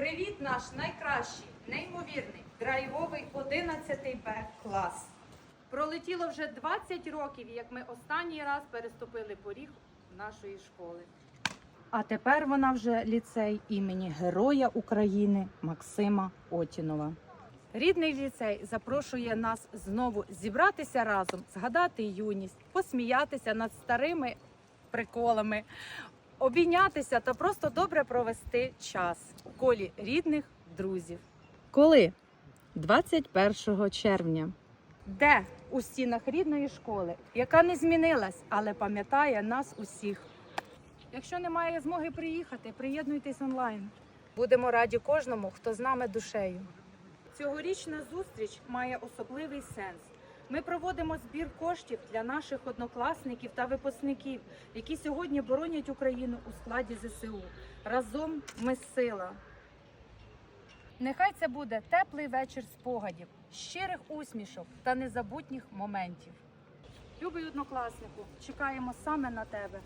Привіт, наш найкращий, неймовірний, драйвовий 11 Б клас. Пролетіло вже 20 років, як ми останній раз переступили поріг нашої школи. А тепер вона вже ліцей імені Героя України Максима Отінова. Рідний ліцей запрошує нас знову зібратися разом, згадати юність, посміятися над старими приколами, обійнятися та просто добре провести час у колі рідних друзів. Коли? 21 червня. Де у стінах рідної школи, яка не змінилась, але пам'ятає нас усіх. Якщо немає змоги приїхати, приєднуйтесь онлайн. Будемо раді кожному, хто з нами душею. Цьогорічна зустріч має особливий сенс. Ми проводимо збір коштів для наших однокласників та випускників, які сьогодні боронять Україну у складі ЗСУ. Разом ми сила. Нехай це буде теплий вечір спогадів, щирих усмішок та незабутніх моментів. Любий однокласнику, чекаємо саме на тебе.